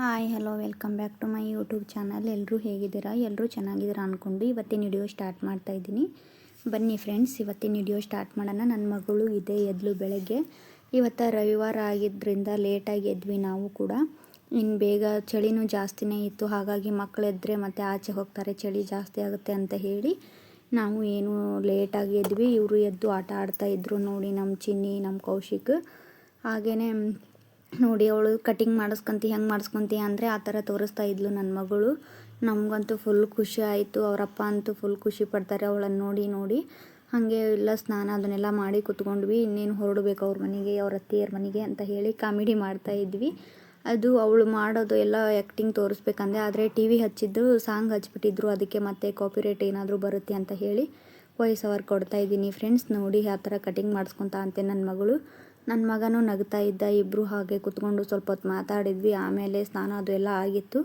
Hi, hello, welcome back to my YouTube channel. ಎಲ್ಲರೂ ಹೇಗಿದ್ದೀರಾ? ಎಲ್ಲರೂ ಚೆನ್ನಾಗಿದ್ದೀರಾ ಅಂದ್ಕೊಂಡು ಇವತ್ತಿನ ವಿಡಿಯೋ ಸ್ಟಾರ್ಟ್ ಮಾಡ್ತಾ ಇದ್ದೀನಿ. ಬನ್ನಿ ಫ್ರೆಂಡ್ಸ್, ಇವತ್ತಿನ ವಿಡಿಯೋ ಸ್ಟಾರ್ಟ್ ಮಾಡೋಣ. ನನ್ನ ಮಗಳು ಇದೆ ಎದ್ಲು ಬೆಳಗ್ಗೆ. ಇವತ್ತು ರವಿವಾರ ಆಗಿದ್ದರಿಂದ ಲೇಟಾಗಿ ಎದ್ವಿ ನಾವು ಕೂಡ. ಇನ್ನು ಬೇಗ ಚಳಿನೂ ಜಾಸ್ತಿನೇ ಇತ್ತು. ಹಾಗಾಗಿ ಮಕ್ಕಳು ಎದ್ದರೆ ಮತ್ತು ಆಚೆ ಹೋಗ್ತಾರೆ. ಚಳಿ ಜಾಸ್ತಿ ಆಗುತ್ತೆ ಅಂತ ಹೇಳಿ ನಾವು ಏನು ಲೇಟಾಗಿ ಎದ್ವಿ. ಇವರು ಎದ್ದು ಆಟ ಆಡ್ತಾ ಇದ್ರು ನೋಡಿ ನಮ್ಮ ಚಿನ್ನಿ, ನಮ್ಮ ಕೌಶಿಕ್. ಹಾಗೆಯೇ ನೋಡಿ ಅವಳು ಕಟಿಂಗ್ ಮಾಡಿಸ್ಕೊಂತಿ, ಹೆಂಗೆ ಮಾಡಿಸ್ಕೊಂತಿ ಅಂದರೆ ಆ ಥರ ತೋರಿಸ್ತಾ ಇದ್ಲು ನನ್ನ ಮಗಳು. ನಮಗಂತೂ ಫುಲ್ ಖುಷಿ ಆಯಿತು ಅವರಪ್ಪ ಅಂತೂ ಫುಲ್ ಖುಷಿ ಪಡ್ತಾರೆ ಅವಳನ್ನು ನೋಡಿ ನೋಡಿ. ಹಾಗೆ ಎಲ್ಲ ಸ್ನಾನ ಅದನ್ನೆಲ್ಲ ಮಾಡಿ ಕುತ್ಕೊಂಡ್ವಿ. ಇನ್ನೇನು ಹೊರಡ್ಬೇಕು ಅವ್ರ ಮನೆಗೆ, ಅವ್ರ ಅತ್ತೆಯರ ಮನೆಗೆ ಅಂತ ಹೇಳಿ ಕಾಮಿಡಿ ಮಾಡ್ತಾ ಇದ್ವಿ. ಅದು ಅವಳು ಮಾಡೋದು ಎಲ್ಲ ಆ್ಯಕ್ಟಿಂಗ್ ತೋರಿಸ್ಬೇಕಂದೆ ಆದರೆ ಟಿ ವಿ ಹಚ್ಚಿದ್ರು ಸಾಂಗ್ ಹಚ್ಬಿಟ್ಟಿದ್ರು, ಅದಕ್ಕೆ ಮತ್ತೆ ಕಾಪಿರೇಟ್ ಏನಾದರೂ ಬರುತ್ತೆ ಅಂತ ಹೇಳಿ ವಾಯ್ಸ್ ಅವರ್ ಕೊಡ್ತಾ ಇದ್ದೀನಿ ಫ್ರೆಂಡ್ಸ್ ನೋಡಿ, ಆ ಥರ ಕಟಿಂಗ್ ಮಾಡಿಸ್ಕೊತ ಅಂತೆ ನನ್ನ ಮಗಳು. ನನ್ನ ಮಗನೂ ನಗ್ತಾ ಇದ್ದ ಇಬ್ಬರು ಹಾಗೆ ಕುತ್ಕೊಂಡು ಸ್ವಲ್ಪ ಹೊತ್ತು ಮಾತಾಡಿದ್ವಿ. ಆಮೇಲೆ ಸ್ನಾನ ಅದು ಎಲ್ಲ ಆಗಿತ್ತು.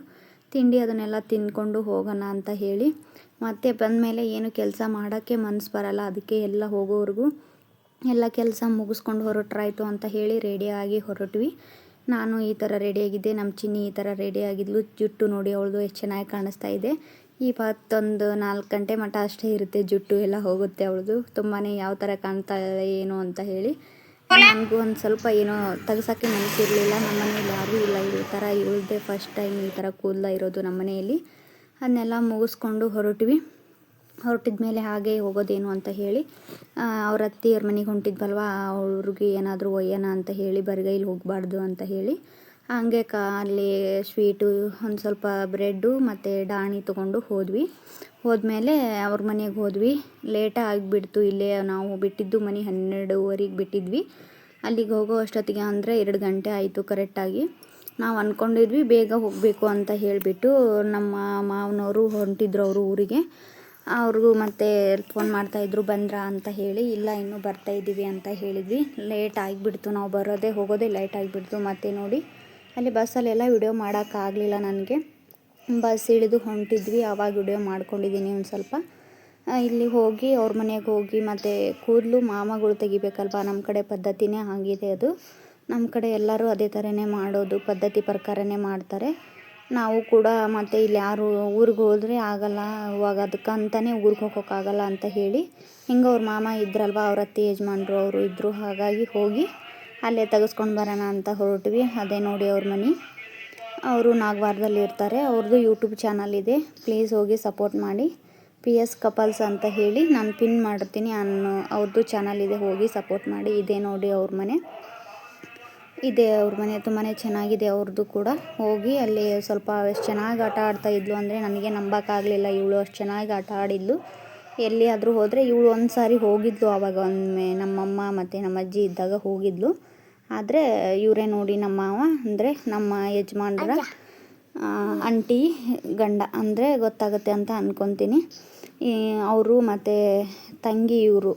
ತಿಂಡಿ ಅದನ್ನೆಲ್ಲ ತಿಂದ್ಕೊಂಡು ಹೋಗೋಣ ಅಂತ ಹೇಳಿ ಮತ್ತೆ ಬಂದಮೇಲೆ ಏನು ಕೆಲಸ ಮಾಡೋಕ್ಕೆ ಮನಸ್ಸು ಬರಲ್ಲ. ಅದಕ್ಕೆ ಎಲ್ಲ ಹೋಗೋವರೆಗೂ ಎಲ್ಲ ಕೆಲಸ ಮುಗಿಸ್ಕೊಂಡು ಹೊರಟ್ರಾಯ್ತು ಅಂತ ಹೇಳಿ ರೆಡಿಯಾಗಿ ಹೊರಟ್ವಿ. ನಾನು ಈ ಥರ ರೆಡಿಯಾಗಿದ್ದೆ ನಮ್ಮ ಚಿನ್ನಿ ಈ ಥರ ರೆಡಿಯಾಗಿದ್ಲು ಜುಟ್ಟು ನೋಡಿ ಅವಳದು ಎಷ್ಟು ಚೆನ್ನಾಗಿ ಕಾಣಿಸ್ತಾ ಇದೆ. ಇಪ್ಪತ್ತೊಂದು ನಾಲ್ಕು ಗಂಟೆ ಮಟ್ಟ ಅಷ್ಟೇ ಇರುತ್ತೆ ಜುಟ್ಟು ಎಲ್ಲ ಹೋಗುತ್ತೆ ಅವಳದು. ತುಂಬಾ ಯಾವ ಥರ ಕಾಣ್ತಾ ಏನು ಅಂತ ಹೇಳಿ ನನಗೂ ಒಂದು ಸ್ವಲ್ಪ ಏನೋ ತೆಗ್ಸೋಕ್ಕೆ ಮನಸ್ಸಿರಲಿಲ್ಲ ನಮ್ಮ ಮನೇಲಿ ಯಾರೂ ಇಲ್ಲ. ಈ ಥರ ಇಳ್ದೆ ಫಸ್ಟ್ ಟೈಮ್ ಈ ಥರ ಕೂದಲ ಇರೋದು ನಮ್ಮ ಮನೆಯಲ್ಲಿ. ಅದನ್ನೆಲ್ಲ ಮುಗಿಸ್ಕೊಂಡು ಹೊರಟ್ವಿ. ಹೊರಟಿದ ಮೇಲೆ ಹಾಗೆ ಹೋಗೋದೇನು ಅಂತ ಹೇಳಿ ಅವ್ರ ಅತ್ತೆಯವ್ರ ಮನೆಗೆ ಹೊಂಟಿದ್ವಲ್ವ, ಅವ್ರಿಗೆ ಏನಾದರೂ ಒಯ್ಯೋಣ ಅಂತ ಹೇಳಿ, ಬರಿಗೈಲಿ ಹೋಗಬಾರ್ದು ಅಂತ ಹೇಳಿ, ಹಂಗೆ ಕಾ ಅಲ್ಲಿ ಸ್ವೀಟು ಒಂದು ಸ್ವಲ್ಪ ಬ್ರೆಡ್ಡು ಮತ್ತು ಡಾಣಿ ತೊಗೊಂಡು ಹೋದ್ವಿ. ಹೋದ್ಮೇಲೆ ಅವ್ರ ಮನೆಗೆ ಹೋದ್ವಿ. ಲೇಟ ಆಗಿಬಿಡ್ತು. ಇಲ್ಲೇ ನಾವು ಬಿಟ್ಟಿದ್ದು ಮನೆ ಹನ್ನೆರಡುವರೆಗೆ ಬಿಟ್ಟಿದ್ವಿ. ಅಲ್ಲಿಗೆ ಹೋಗೋ ಅಷ್ಟೊತ್ತಿಗೆ ಅಂದರೆ ಎರಡು ಗಂಟೆ ಆಯಿತು ಕರೆಕ್ಟಾಗಿ ನಾವು ಅಂದ್ಕೊಂಡಿದ್ವಿ ಬೇಗ ಹೋಗಬೇಕು ಅಂತ ಹೇಳಿಬಿಟ್ಟು ನಮ್ಮ ಮಾವನವರು ಹೊಂಟಿದ್ರು ಅವರು ಊರಿಗೆ. ಅವ್ರಿಗೂ ಮತ್ತೆ ಫೋನ್ ಮಾಡ್ತಾಯಿದ್ರು ಬಂದ್ರಾ ಅಂತ ಹೇಳಿ, ಇಲ್ಲ ಇನ್ನೂ ಬರ್ತಾಯಿದ್ದೀವಿ ಅಂತ ಹೇಳಿದ್ವಿ. ಲೇಟ್ ಆಗಿಬಿಡ್ತು. ನಾವು ಬರೋದೇ ಹೋಗೋದೇ ಲೇಟ್ ಆಗಿಬಿಡ್ತು. ಮತ್ತೆ ನೋಡಿ, ಅಲ್ಲಿ ಬಸ್ಸಲ್ಲೆಲ್ಲ ವಿಡಿಯೋ ಮಾಡೋಕ್ಕಾಗಲಿಲ್ಲ ನನಗೆ. ಬಸ್ ಇಳಿದು ಹೊಂಟಿದ್ವಿ ಆವಾಗ ವಿಡಿಯೋ ಮಾಡ್ಕೊಂಡಿದ್ದೀನಿ ಒಂದು ಸ್ವಲ್ಪ. ಇಲ್ಲಿ ಹೋಗಿ ಅವ್ರ ಮನೆಗೆ ಹೋಗಿ ಮತ್ತು ಕೂದಲು ಮಾಮಗಳು ತೆಗಿಬೇಕಲ್ವ ನಮ್ಮ ಕಡೆ ಪದ್ಧತಿನೇ ಆಗಿದೆ ಅದು. ನಮ್ಮ ಕಡೆ ಎಲ್ಲರೂ ಅದೇ ಥರನೇ ಮಾಡೋದು, ಪದ್ಧತಿ ಪ್ರಕಾರನೇ ಮಾಡ್ತಾರೆ. ನಾವು ಕೂಡ ಮತ್ತು ಇಲ್ಲಿ ಯಾರು ಊರಿಗೆ ಹೋದರೆ ಆಗಲ್ಲ, ಇವಾಗ ಅದಕ್ಕಂತಲೇ ಊರಿಗೆ ಹೋಗೋಕ್ಕಾಗಲ್ಲ ಅಂತ ಹೇಳಿ, ಹಿಂಗೆ ಅವ್ರ ಮಾಮ ಇದ್ರಲ್ವ, ಅವ್ರ ಅತ್ತೆ ಯಜಮಾನ್ರು ಅವರು ಇದ್ದರು ಹಾಗಾಗಿ ಹೋಗಿ ಅಲ್ಲೇ ತೆಗೆಸ್ಕೊಂಡು ಬರೋಣ ಅಂತ ಹೊರಟ್ವಿ, ಅದೇ ನೋಡಿ ಅವ್ರ ಮನೆ. ಅವರು ನಾಗವಾರದಲ್ಲಿ ಇರ್ತಾರೆ. ಅವ್ರದ್ದು ಯೂಟ್ಯೂಬ್ ಚಾನಲ್ ಇದೆ. ಪ್ಲೀಸ್ ಹೋಗಿ ಸಪೋರ್ಟ್ ಮಾಡಿ. ಪಿ ಎಸ್ ಕಪಲ್ಸ್ ಅಂತ ಹೇಳಿ ನಾನು ಪಿನ್ ಮಾಡ್ತೀನಿ ಅನ್ನೋ ಅವ್ರದ್ದು ಚಾನಲ್ ಇದೆ. ಹೋಗಿ ಸಪೋರ್ಟ್ ಮಾಡಿ. ಇದೆ ನೋಡಿ ಅವ್ರ ಮನೆ. ಇದೆ ಅವ್ರ ಮನೆ. ತುಂಬಾ ಚೆನ್ನಾಗಿದೆ ಅವ್ರದ್ದು ಕೂಡ. ಹೋಗಿ ಅಲ್ಲಿ ಸ್ವಲ್ಪ ಎಷ್ಟು ಚೆನ್ನಾಗಿ ಆಟ ಆಡ್ತಾ ಇದ್ಲು ಅಂದರೆ ನನಗೆ ನಂಬೋಕ್ಕಾಗಲಿಲ್ಲ ಇವಳು ಅಷ್ಟು ಚೆನ್ನಾಗಿ ಆಟ ಆಡಿದ್ಲು. ಎಲ್ಲಿಯಾದರೂ ಹೋದರೆ ಇವಳು ಒಂದು ಸಾರಿ ಹೋಗಿದ್ಲು. ಆವಾಗ ಒಮ್ಮೆ ನಮ್ಮಮ್ಮ ಮತ್ತು ನಮ್ಮ ಅಜ್ಜಿ ಇದ್ದಾಗ ಹೋಗಿದ್ಲು. ಆದರೆ ಇವರೇ ನೋಡಿ ನಮ್ಮ ಮಾವ ಅಂದರೆ ನಮ್ಮ ಯಜಮಾನ್ರ ಅಂಟಿ ಗಂಡ ಅಂದರೆ ಗೊತ್ತಾಗುತ್ತೆ ಅಂತ ಅಂದ್ಕೊತೀನಿ ಅವರು ಮತ್ತು ತಂಗಿ ಇವರು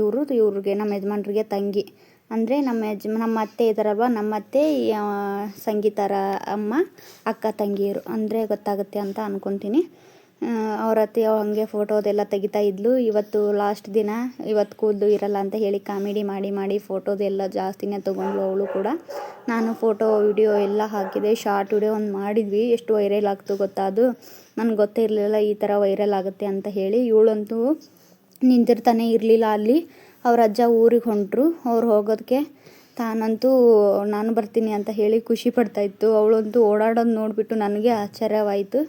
ಇವರು ಇವ್ರಿಗೆ ನಮ್ಮ ಯಜಮಾನ್ರಿಗೆ ತಂಗಿ. ಅಂದರೆ ನಮ್ಮ ಯಜ್ ನಮ್ಮ ಅತ್ತೆ ಇದ್ದಾರಲ್ವ ನಮ್ಮ ಅತ್ತೆ ಸಂಗೀತರ ಅಮ್ಮ ಅಕ್ಕ ತಂಗಿಯರು. ಅಂದರೆ ಗೊತ್ತಾಗುತ್ತೆ ಅಂತ ಅಂದ್ಕೊತೀನಿ ಅವ್ರ ಅತ್ತೆ ಹಾಗೆ ಫೋಟೋದೆಲ್ಲ ತೆಗಿತಾ ಇದ್ಲು. ಇವತ್ತು ಲಾಸ್ಟ್ ದಿನ ಇವತ್ತು ಕೂದಲು ಇರಲ್ಲ ಅಂತ ಹೇಳಿ ಕಾಮಿಡಿ ಮಾಡಿ ಮಾಡಿ ಫೋಟೋದೆಲ್ಲ ಜಾಸ್ತಿನೇ ತೊಗೊಂಡ್ಳು ಅವಳು ಕೂಡ. ನಾನು ಫೋಟೋ ವಿಡಿಯೋ ಎಲ್ಲ ಹಾಕಿದೆ. ಶಾರ್ಟ್ ವಿಡಿಯೋ ಒಂದು ಮಾಡಿದ್ವಿ. ಎಷ್ಟು ವೈರಲ್ ಆಗ್ತು ಗೊತ್ತಾ ಅದು. ನನಗೆ ಗೊತ್ತೇ ಇರಲಿಲ್ಲ ಈ ಥರ ವೈರಲ್ ಆಗುತ್ತೆ ಅಂತ ಹೇಳಿ. ಇವಳಂತೂ ನಿಂತಿರ್ತಾನೆ ಇರಲಿಲ್ಲ ಅಲ್ಲಿ. ಅವ್ರ ಅಜ್ಜ ಊರಿಗೆ ಹೊಂಟರು. ಅವ್ರು ಹೋಗೋದಕ್ಕೆ ತಾನಂತೂ ನಾನು ಬರ್ತೀನಿ ಅಂತ ಹೇಳಿ ಖುಷಿ ಪಡ್ತಾಯಿತ್ತು ಅವಳಂತೂ ಓಡಾಡೋದು ನೋಡಿಬಿಟ್ಟು ನನಗೆ ಆಶ್ಚರ್ಯವಾಯಿತು.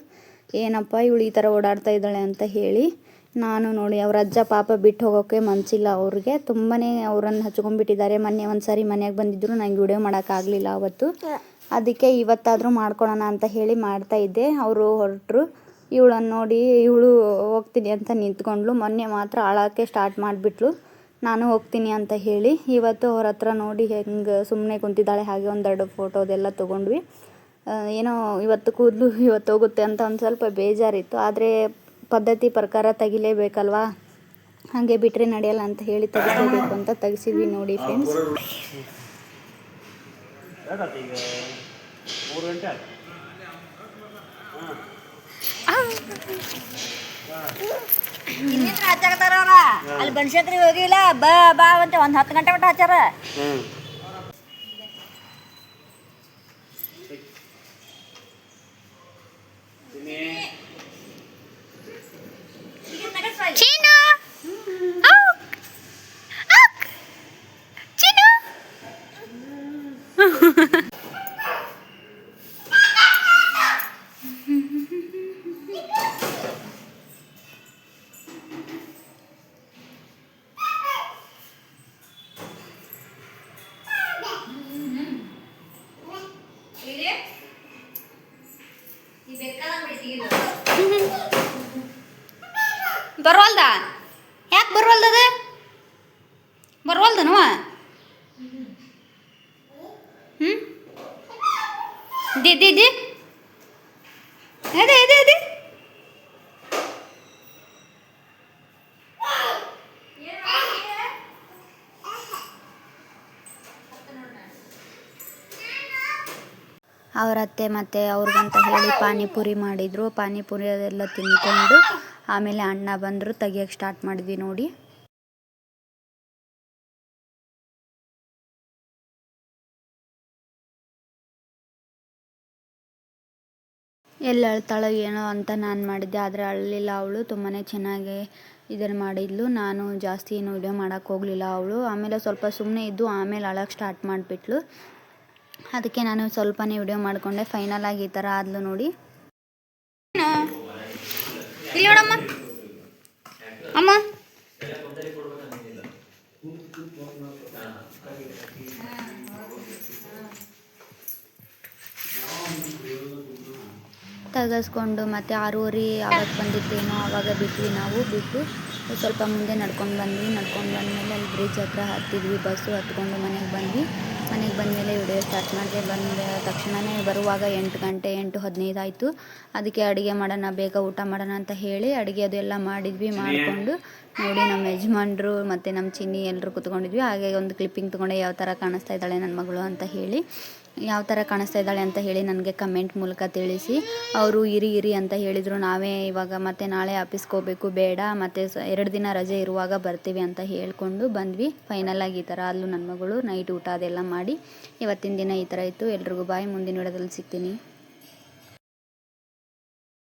ಏನಪ್ಪ ಇವಳು ಈ ಥರ ಓಡಾಡ್ತಾ ಇದ್ದಾಳೆ ಅಂತ ಹೇಳಿ ನಾನು ನೋಡಿ ಅವ್ರ ಅಜ್ಜ ಪಾಪ ಬಿಟ್ಟು ಹೋಗೋಕ್ಕೆ ಮನಸ್ಸಿಲ್ಲ ಅವ್ರಿಗೆ. ತುಂಬಾ ಅವ್ರನ್ನ ಹಚ್ಕೊಂಡ್ಬಿಟ್ಟಿದ್ದಾರೆ. ಮೊನ್ನೆ ಒಂದು ಸಾರಿ ಮನೆಯಾಗ ಬಂದಿದ್ದರು ನಂಗೆ ವಿಡಿಯೋ ಮಾಡೋಕ್ಕಾಗಲಿಲ್ಲ ಅವತ್ತು. ಅದಕ್ಕೆ ಇವತ್ತಾದರೂ ಮಾಡ್ಕೊಳೋಣ ಅಂತ ಹೇಳಿ ಮಾಡ್ತಾ ಇದ್ದೆ. ಅವರು ಹೊರಟರು. ಇವಳನ್ನು ನೋಡಿ ಇವಳು ಹೋಗ್ತೀನಿ ಅಂತ ನಿಂತ್ಕೊಂಡ್ಳು. ಮೊನ್ನೆ ಮಾತ್ರ ಆಳೋಕ್ಕೆ ಸ್ಟಾರ್ಟ್ ಮಾಡಿಬಿಟ್ಲು. ನಾನು ಹೋಗ್ತೀನಿ ಅಂತ ಹೇಳಿ ಇವತ್ತು ಅವ್ರ ಹತ್ರ ನೋಡಿ ಹೆಂಗೆ ಸುಮ್ಮನೆ ಕುಂತಿದ್ದಾಳೆ. ಹಾಗೆ ಒಂದೆರಡು ಫೋಟೋದೆಲ್ಲ ತೊಗೊಂಡ್ವಿ. ಏನೋ ಇವತ್ತು ಕೂದಲು ಇವತ್ತು ಹೋಗುತ್ತೆ ಅಂತ ಒಂದು ಸ್ವಲ್ಪ ಬೇಜಾರಿತ್ತು. ಆದರೆ ಪದ್ಧತಿ ಪ್ರಕಾರ ತೆಗಿಲೇಬೇಕಲ್ವಾ? ಹಾಗೆ ಬಿಟ್ಟರೆ ನಡೆಯಲ್ಲ ಅಂತ ಹೇಳಿ ತೆಗಿಸಬೇಕು ಅಂತ ತೆಗಿಸಿದ್ವಿ ನೋಡಿ ಫ್ರೆಂಡ್ಸ್ ಅಲ್ಲಿ ಬನಶಂಕರಿ ಹೋಗಿಲ್ಲ? ಬಾ ಬಾ ಅಂತ ಒಂದು ಹತ್ತು ಗಂಟೆ ಮಟ್ಟ ಹಚ್ಚಾರ ಬರವಲ್ದ ಯಾಕೆ ಬರವಲ್ದದ ಬರವಲ್ದನವ ದಿ ಇದೆ ಇದೆ ಅದೇ ಅದೇ ಅದೇ. ಅವ್ರ ಅತ್ತೆ ಮತ್ತು ಅವ್ರಿಗಂತ ಹೇಳಿ ಪಾನಿಪುರಿ ಮಾಡಿದರು. ಪಾನಿಪುರಿ ಅದೆಲ್ಲ ತಿಂದ್ಕೊಂಡು ಆಮೇಲೆ ಅಣ್ಣ ಬಂದರು ತೆಗಿಯೋಕ್ಕೆ ಸ್ಟಾರ್ಟ್ ಮಾಡಿದ್ವಿ ನೋಡಿ. ಎಲ್ಲಿ ಅಳ್ತಾಳೆ ಏನೋ ಅಂತ ನಾನು ಮಾಡಿದ್ದೆ, ಆದರೆ ಅಳಲಿಲ್ಲ ಅವಳು. ತುಂಬಾ ಚೆನ್ನಾಗಿ ಇದನ್ನು ಮಾಡಿದ್ಲು. ನಾನು ಜಾಸ್ತಿ ಏನು ವಿಡಿಯೋ ಮಾಡೋಕ್ಕೆ ಹೋಗಲಿಲ್ಲ ಅವಳು. ಆಮೇಲೆ ಸ್ವಲ್ಪ ಸುಮ್ಮನೆ ಇದ್ದು ಆಮೇಲೆ ಅಳಕ್ಕೆ ಸ್ಟಾರ್ಟ್ ಮಾಡಿಬಿಟ್ಲು. ಅದಕ್ಕೆ ನಾನು ಸ್ವಲ್ಪನೇ ವಿಡಿಯೋ ಮಾಡಿಕೊಂಡೆ. ಫೈನಲ್ ಆಗಿ ಈ ಥರ ಆದ್ಲು ನೋಡಿ. ನೋಡಮ್ಮ. ಅಮ್ಮ. ತೆಗೆಸ್ಕೊಂಡು ಮತ್ತು ಆರೂವರೆ ಆವಾಗ ಬಂದಿದ್ದೇನೋ ಆವಾಗ ಬಿಟ್ವಿ ನಾವು ಬಿಟ್ಟು ಸ್ವಲ್ಪ ಮುಂದೆ ನಡ್ಕೊಂಡು ಬಂದ್ವಿ. ನಡ್ಕೊಂಡು ಬಂದಮೇಲೆ ಅಲ್ಲಿ ಬ್ರಿಡ್ಜ್ ಹತ್ರ ಹತ್ತಿದ್ವಿ. ಬಸ್ಸು ಹತ್ಕೊಂಡು ಮನೆಗೆ ಬಂದ್ವಿ. ಮನೆಗೆ ಬಂದಮೇಲೆ ವಿಡಿಯೋ ಸ್ಟಾರ್ಟ್ ಮಾಡಿದೆ ಬಂದ ತಕ್ಷಣವೇ ಬರುವಾಗ ಎಂಟು ಗಂಟೆ ಎಂಟು ಹದಿನೈದು ಆಯಿತು. ಅದಕ್ಕೆ ಅಡುಗೆ ಮಾಡೋಣ ಬೇಗ ಊಟ ಮಾಡೋಣ ಅಂತ ಹೇಳಿ ಅಡುಗೆ ಅದೆಲ್ಲ ಮಾಡಿದ್ವಿ ಮಾಡಿಕೊಂಡು ನೋಡಿ ನಮ್ಮ ಯಜಮಾನ್ರು ಮತ್ತು ನಮ್ಮ ಚಿನ್ನಿ ಎಲ್ಲರೂ ಕುತ್ಕೊಂಡಿದ್ವಿ. ಹಾಗೆ ಒಂದು ಕ್ಲಿಪ್ಪಿಂಗ್ ತೊಗೊಂಡೆ ಯಾವ ಥರ ಕಾಣಿಸ್ತಾ ಇದ್ದಾಳೆ ನನ್ನ ಮಗಳು ಅಂತ ಹೇಳಿ. ಯಾವ ಥರ ಕಾಣಿಸ್ತಾ ಇದ್ದಾಳೆ ಅಂತ ಹೇಳಿ ನನಗೆ ಕಮೆಂಟ್ ಮೂಲಕ ತಿಳಿಸಿ. ಅವರು ಇರಿ ಇರಿ ಅಂತ ಹೇಳಿದರು. ನಾವೇ ಇವಾಗ ಮತ್ತೆ ನಾಳೆ ಆಫೀಸ್ಗೆ ಹೋಗಬೇಕು ಬೇಡ. ಮತ್ತು ಎರಡು ದಿನ ರಜೆ ಇರುವಾಗ ಬರ್ತೀವಿ ಅಂತ ಹೇಳಿಕೊಂಡು ಬಂದ್ವಿ. ಫೈನಲಾಗಿ ಈ ಥರ ಅಲ್ಲೂ ನನ್ನ ಮಗಳು ನೈಟ್ ಊಟ ಅದೆಲ್ಲ ಮಾಡಿ ಇವತ್ತಿನ ದಿನ ಈ ಥರ ಇತ್ತು. ಎಲ್ರಿಗೂ ಬಾಯ್. ಮುಂದಿನ ವಿಡೋದಲ್ಲಿ ಸಿಗ್ತೀನಿ.